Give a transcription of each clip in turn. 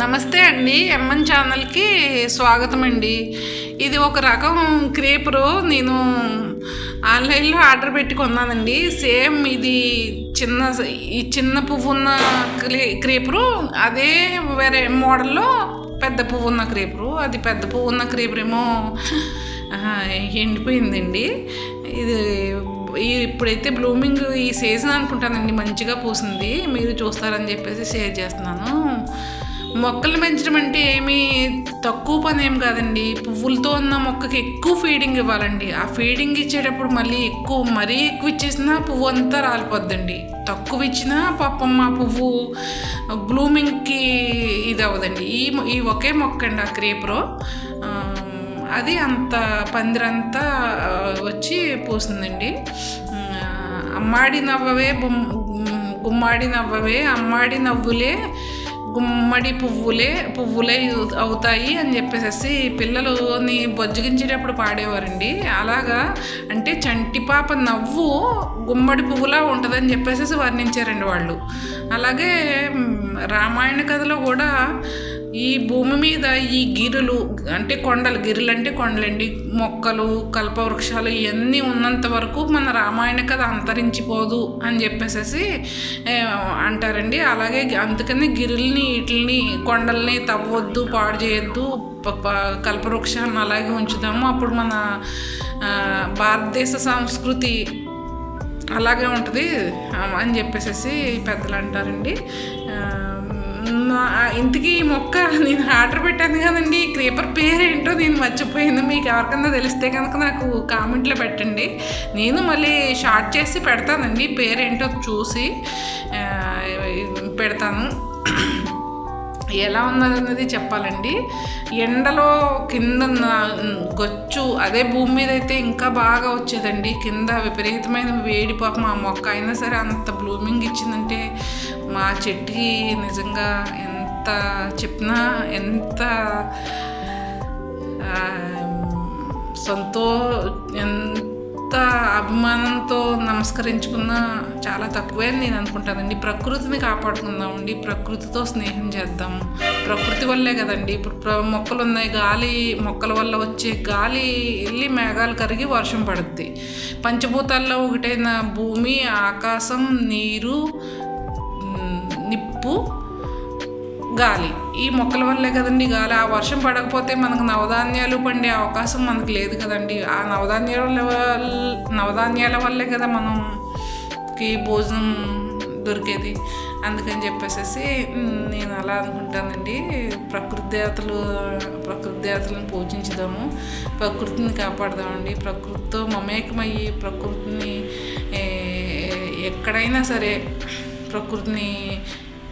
నమస్తే అండి ఎంఎన్ ఛానల్కి స్వాగతం అండి ఇది ఒక రకం క్రేపరు నేను ఆన్లైన్లో ఆర్డర్ పెట్టి కొన్నానండి. సేమ్ ఇది చిన్న ఈ చిన్న పువ్వు ఉన్న క్రే క్రేపరు అదే వేరే మోడల్లో పెద్ద పువ్వు ఉన్న క్రేపరు అది పెద్ద పువ్వు ఉన్న క్రేపర్ ఏమో ఎండిపోయిందండి. ఇది ఇప్పుడైతే బ్లూమింగ్ ఈ సీజన్ అనుకుంటానండి మంచిగా పూసింది. మీరు చూస్తారని చెప్పేసి షేర్ చేస్తున్నాను. మొక్కలు పెంచడం అంటే ఏమీ తక్కువ పని ఏం కాదండి. పువ్వులతో ఉన్న మొక్కకి ఎక్కువ ఫీడింగ్ ఇవ్వాలండి. ఆ ఫీడింగ్ ఇచ్చేటప్పుడు మళ్ళీ ఎక్కువ మరీ ఎక్కువ ఇచ్చేసినా పువ్వు అంతా రాలిపోద్దండి. తక్కువ ఇచ్చినా పాపం మా పువ్వు బ్లూమింగ్కి ఇది అవ్వదండి ఈ ఈ ఒకే మొక్క అండి ఆ క్రేపరో అది అంత పందిరంతా వచ్చి పూసిందండి అమ్మాడి నవ్వవే గుమ్మాడి నవ్వవే అమ్మాడి నవ్వులే గుమ్మడి పువ్వులే పువ్వులే అవుతాయి అని చెప్పేసి పిల్లలని బొజ్జగించేటప్పుడు పాడేవారండి. అలాగా అంటే చంటి పాప నవ్వు గుమ్మడి పువ్వులా ఉంటుందని చెప్పేసి వర్ణించారండి వాళ్ళు. అలాగే రామాయణ కథలో కూడా ఈ భూమి మీద ఈ గిరులు అంటే కొండలు గిరులు అంటే కొండలండి. మొక్కలు కల్పవృక్షాలు ఇవన్నీ ఉన్నంత వరకు మన రామాయణ కథ అంతరించిపోదు అని చెప్పేసి అంటారండి. అలాగే అందుకని గిరుల్ని వీటిని కొండల్ని తవ్వొద్దు పాడు చేయొద్దు ప- ప- కల్పవృక్షాలను అలాగే ఉంచుదాము. అప్పుడు మన భారతదేశ సంస్కృతి అలాగే ఉంటుంది అని చెప్పేసి పెద్దలు అంటారండి ఇంతకీ ఈ మొక్క నేను ఆర్డర్ పెట్టాను కదండి. క్రీపర్ పేరేంటో నేను మర్చిపోయాను. మీకు ఎవరికన్నా తెలిస్తే కనుక నాకు కామెంట్లో పెట్టండి. నేను మళ్ళీ షార్ట్ చేసి పెడతానండి. పేరేంటో చూసి పెడతాను. ఎలా ఉన్నదన్నది చెప్పాలండి. ఎండలో కింద ఉన్న గొచ్చు అదే భూమి మీద అయితే ఇంకా బాగా వచ్చేదండి. కింద విపరీతమైన వేడి పాపం ఆ మొక్క అయినా సరే అంత బ్లూమింగ్ ఇచ్చిందంటే మా చెట్టుకి నిజంగా ఎంత చెప్పినా ఎంత సంతో ఎంత అభిమానంతో నమస్కరించుకున్నా చాలా తక్కువే అని నేను అనుకుంటానండి. ప్రకృతిని కాపాడుకుందామండి. ప్రకృతితో స్నేహం చేద్దాం. ప్రకృతి వల్లే కదండి. ఇప్పుడు మొక్కలు ఉన్నాయి గాలి మొక్కల వల్ల వచ్చే గాలి వెళ్ళి మేఘాలు కరిగి వర్షం పడుద్ది. పంచభూతాల్లో ఒకటైన భూమి ఆకాశం నీరు నిప్పు గాలి. ఈ మొక్కల వల్లే కదండి గాలి. ఆ వర్షం పడకపోతే మనకు నవధాన్యాలు పండే అవకాశం మనకు లేదు కదండి. ఆ నవధాన్యాల నవధాన్యాల వల్లే కదా మనంకి భోజనం దొరికేది. అందుకని చెప్పేసి నేను అలా అనుకుంటానండి. ప్రకృతి దేవతలు ప్రకృతి దేవతలను పూజించుదాము. ప్రకృతిని కాపాడదామండి. ప్రకృతితో మమేకమయ్యి ప్రకృతిని ఎక్కడైనా సరే ప్రకృతిని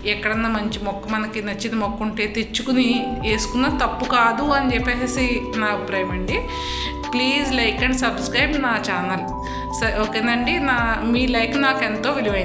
ఎక్కడన్నా మంచి మొక్క మనకి నచ్చిన మొక్క ఉంటే తెచ్చుకుని వేసుకున్న తప్పు కాదు అని చెప్పేసి నా అభిప్రాయం అండి. ప్లీజ్ లైక్ అండ్ సబ్స్క్రైబ్ నా ఛానల్. స ఓకేనండి? నా మీ లైక్ నాకు ఎంతో విలువైంది.